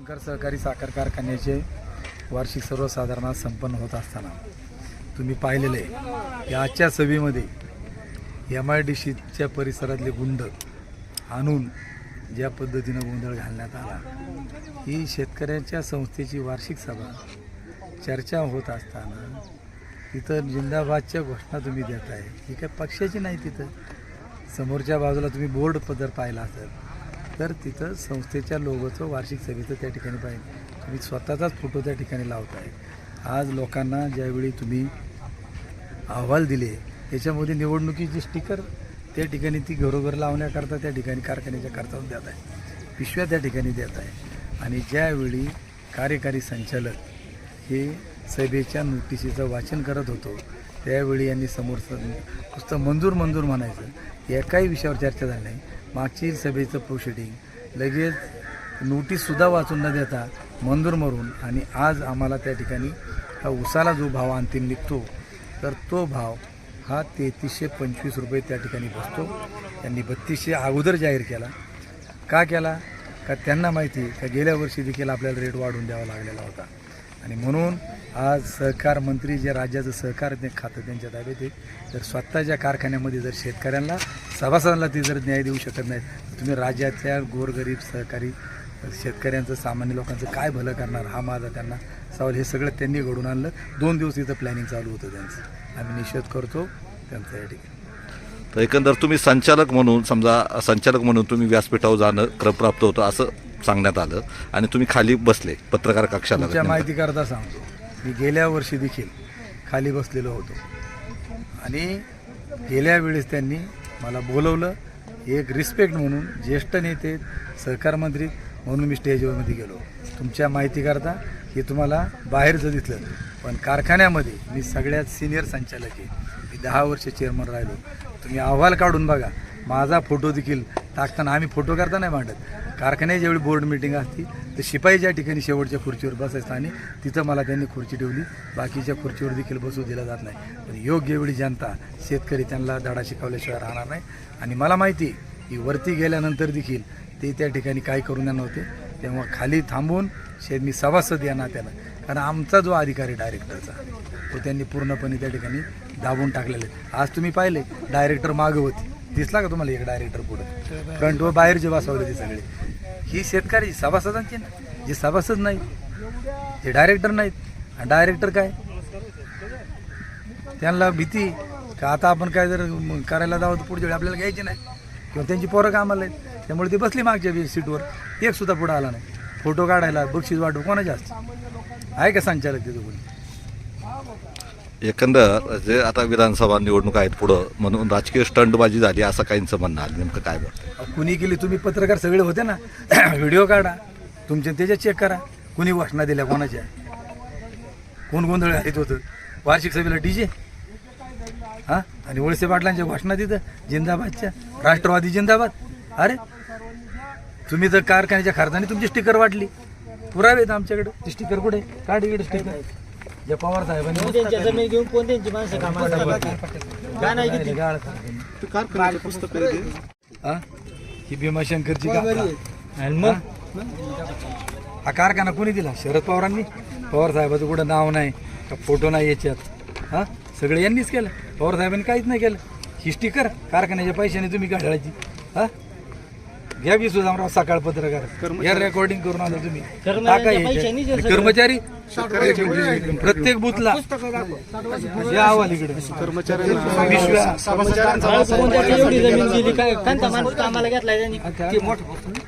शंकर सहकारी साखर कारखान्याचे वार्षिक सर्वसाधारण संपन्न होत असताना तुम्ही पाहिलेलं आहे की आजच्या सभेमध्ये एम आय डी सीच्या परिसरातले गुंड आणून ज्या पद्धतीनं गोंधळ घालण्यात आला ही शेतकऱ्यांच्या संस्थेची वार्षिक सभा चर्चा होत असताना तिथं जिंदाबादच्या घोषणा तुम्ही देत आहे ही काय पक्षाची नाही तिथं? समोरच्या बाजूला तुम्ही बोर्ड जर पाहिला असेल. तर तिथं संस्थेच्या लोगोचं वार्षिक सभेचं त्या ठिकाणी पाहिजे तुम्ही स्वतःचाच फोटो त्या ठिकाणी लावताय. आज लोकांना ज्यावेळी तुम्ही अहवाल दिले त्याच्यामध्ये निवडणुकीची स्टिकर त्या ठिकाणी ती घरोघर लावण्याकरता त्या ठिकाणी कारखान्याच्या खर्चावर देत आहे. पिशव्या त्या ठिकाणी देत आहे. आणि ज्यावेळी कार्यकारी संचालक हे सभेच्या नोटिशीचं वाचन करत होतो त्यावेळी यांनी समोर नुसतं मंजूर मंजूर म्हणायचं एकाही विषयावर चर्चा झाली नाही. मागची सभेचं प्रोसिडिंग लगेच नोटीससुद्धा वाचून न देता मंजूर मरून आणि आज आम्हाला त्या ठिकाणी हा उसाला जो भाव अंतिम निघतो तर तो भाव हा तेहतीसशे पंचवीस रुपये त्या ठिकाणी बसतो. त्यांनी बत्तीसशे अगोदर जाहीर केला. का केला? का त्यांना माहिती आहे? का गेल्या वर्षी देखील आपल्याला रेट वाढवून द्यावा लागलेला होता. आणि म्हणून आज सहकार मंत्री जे राज्याचं सहकार ते खातं त्यांच्या ताब्यात आहे. तर स्वतःच्या कारखान्यामध्ये जर शेतकऱ्यांना सभासदांना ते जर न्याय देऊ शकत नाहीत तर तुम्ही राज्यातल्या गोरगरीब सहकारी शेतकऱ्यांचं सामान्य लोकांचं काय भलं करणार? हा माझा त्यांना सवाल. हे सगळं त्यांनी घडून आणलं. दोन दिवस इथं प्लॅनिंग चालू होतं त्यांचं. आम्ही निषेध करतो. त्यांचा या ठिकाणी. तर एकंदर तुम्ही संचालक म्हणून समजा संचालक म्हणून तुम्ही व्यासपीठावर जाणं क्रम प्राप्त होतं असं सांगण्यात आलं आणि तुम्ही खाली बसले पत्रकार कक्षाला. तुमच्या माहितीकरता सांगतो. मी गेल्या वर्षी देखील खाली बसलेलो होतो. आणि गेल्या वेळेस त्यांनी मला बोलवलं एक रिस्पेक्ट म्हणून ज्येष्ठ नेते सहकार मंत्री म्हणून मी स्टेजवरमध्ये गेलो. तुमच्या माहितीकरता हे तुम्हाला बाहेरचं दिसलं. पण कारखान्यामध्ये मी सगळ्यात सिनियर संचालक आहे. मी दहा वर्ष चेअरमन राहिलो. तुम्ही अहवाल काढून बघा. माझा फोटो देखील टाकताना आम्ही फोटो करता नाही मांडत. कारखान्याची जेवढी बोर्ड मिटिंग असती तर शिपाई ज्या ठिकाणी शेवटच्या खुर्चीवर बसायचं आणि तिथं मला त्यांनी खुर्ची ठेवली. बाकीच्या खुर्चीवर देखील बसू दिला जात नाही. पण योग्य वेळी जनता शेतकरी त्यांना धडा शिकवल्याशिवाय राहणार नाही. आणि मला माहिती आहे की वरती गेल्यानंतर देखील ते त्या ठिकाणी काय करून देणार नव्हते तेव्हा खाली थांबून शेत मी सभासद या नात्यानं कारण आमचा जो अधिकारी डायरेक्टरचा तो त्यांनी पूर्णपणे त्या ठिकाणी दाबून टाकलेले आज तुम्ही पाहिले डायरेक्टर मागं होती. दिसला का तुम्हाला एक डायरेक्टर पुढे? फ्रंट व बाहेरचे बसवले ते सगळे. ही शेतकरी सभासदांची ना? जे सभासद नाही ते डायरेक्टर नाहीत. आणि डायरेक्टर काय? त्यांना भीती का आता आपण काय जर करायला जावं तर पुढच्या वेळी आपल्याला घ्यायची नाही. किंवा त्यांची पोरं कामाला आहेत. त्यामुळे ती बसली मागच्या सीटवर. एक सुद्धा पुढं आला नाही. फोटो काढायला बक्षीस वाटू कोणाच्या जास्त आहे का संचालक तिथं कोणी? एकंदर जे आता विधानसभा निवडणूक आहेत पुढं म्हणून राजकीय स्टंटबाजी झाली असं काहींचं म्हणणं आलं. नेमकं काय बरं कुणी केली? तुम्ही पत्रकार सगळे होते ना. व्हिडिओ काढा. तुमचे त्याच्यात चेक करा. कुणी घोषणा दिल्या कोणाच्या? कोण गोंधळ घालीत होतं? वार्षिक सभेला डीजे हा? आणि वळसे पाटलांच्या घोषणा तिथं? जिंदाबादच्या? राष्ट्रवादी जिंदाबाद? अरे! तुम्ही तर कारखान्याच्या खर्चाने तुमची स्टिकर वाटली. पुरावे आहेत आमच्याकडे. स्टिकर कुठे? काढ इकडे स्टिकर जे पवार साहेबांनी मस्त त्यांच्या काढली. जमीन घेऊन कोण त्यांची माणसं कामाला काय नाही किती? गाळ हा ही भीमाशंकरची. आणि मग? हा कारखाना कोणी दिला? शरद पवारांनी? पवार साहेबाचं कुठं नाव नाही का फोटो नाही याच्यात. हा? सगळं यांनीच केलं. पवार साहेबांनी काहीच नाही केलं. ही स्टिकर कारखान्याच्या पैशाने तुम्ही काढायची हा? घ्या बी सुद्धा सकाळ पत्रकार. या रेकॉर्डिंग करून आलं तुम्ही. टाका हे. कर्मचारी प्रत्येक बुथला. या अहवाल इकडे. पिशव्या कोणत्या एवढी जमीन गेली? काय कोणता माणूस कामाला घेतलाय त्यांनी?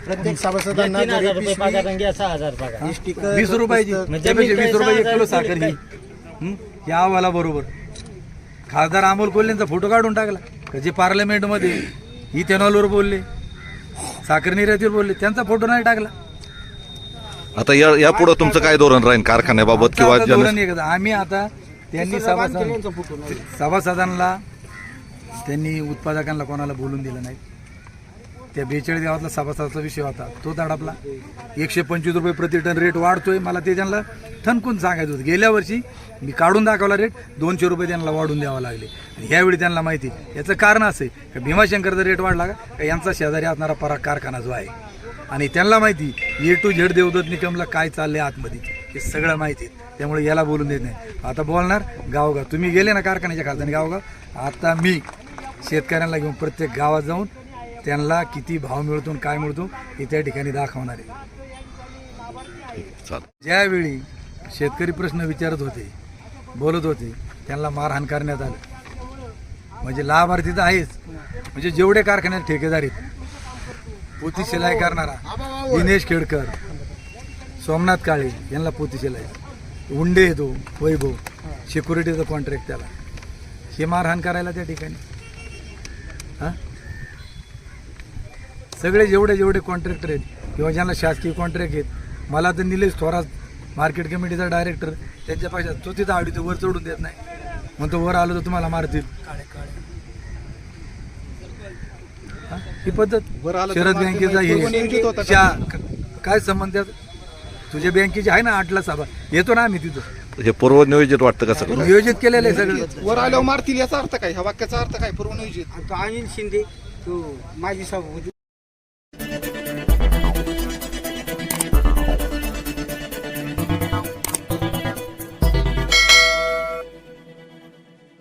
प्रत्येक सभासदांना तीन हजार रुपये पगार आणि घ्या सहा हजार पगार. स्टिकर वीस रुपयाची त्यापेक्षा मी वीस काय रुपये एक सहा किलो हजार साखर दिले ही हं? या अहवाला बरोबर. खासदार अमोल कोल्हेंचा फोटो काढून टाकला. का जे पार्लमेंटमध्ये इथेनॉलवर बोलले? साखर निर्यातीवर बोलले. त्यांचा फोटो नाही टाकला. आता या यापुढं तुमचं काय धोरण राहील कारखान्याबाबत किंवा आता जन धोरण एकच. आम्ही आता त्यांनी सभासद सभासदांना त्यांनी उत्पादकांना कोणाला बोलून दिलं नाही. त्या बेचाळीस गावातला सभासदाचा विषय होता. तो दडपला एकशे पंचवीस रुपये प्रति टन रेट वाढतोय. मला ते त्यांना ठणकून सांगायचं होतं. गेल्या वर्षी मी काढून दाखवला रेट दोनशे रुपये त्यांना वाढून द्यावा लागले. यावेळी ह्यावेळी त्यांना माहिती याचं कारण असं आहे का भीमाशंकरचा रेट वाढला का? यांचा शेजारी असणारा पराग कारखाना जो आहे. आणि त्यांना माहिती ए टू झेड देवदत्त निकमला काय चाललंय आतमध्ये? हे सगळं माहिती आहे. त्यामुळे याला बोलून देत नाही. आता बोलणार गावगाव. तुम्ही गेले ना कारखान्याच्या खालताना गावगाव? आता मी शेतकऱ्यांना घेऊन प्रत्येक गावात जाऊन त्यांना किती भाव मिळतो आणि काय मिळतो हे त्या ठिकाणी दाखवणार आहे. ज्यावेळी शेतकरी प्रश्न विचारत होते बोलत होते त्यांना मारहाण करण्यात आलं. म्हणजे लाभार्थी तर आहेच. म्हणजे जेवढे कारखान्यात ठेकेदार आहेत पोती शिलाई करणारा दिनेश खेडकर सोमनाथ काळे यांना पोती शिलाई. उंडे येतो वैभव सिक्युरिटीचा कॉन्ट्रॅक्ट त्याला. हे मारहाण करायला त्या ठिकाणी. हां? सगळे जेवढे जेवढे कॉन्ट्रॅक्टर आहेत किंवा ज्यांना शासकीय कॉन्ट्रॅक्ट आहेत मला तर निलेश थोरात मार्केट कमिटीचा डायरेक्टर त्यांच्या पैशात तो तिथं आवडी वर चढून देत नाही. मग तो वर आलो तर तुम्हाला मारतील. हा? ही पद्धत. वर आलं तर शरद बँकेचा हे. काय संबंध तुझ्या बँकेची आहे ना आठला सभा. येतो ना आम्ही तिथं. हे पूर्वनियोजित वाटतं का सगळं? नियोजित केलेलं आहे सगळं. वर आल्यावर मारतील याचा अर्थ काय? ह्या वाक्याचा अर्थ काय? पूर्वनियोजित. तो अनिल शिंदे तो माजी सभापती.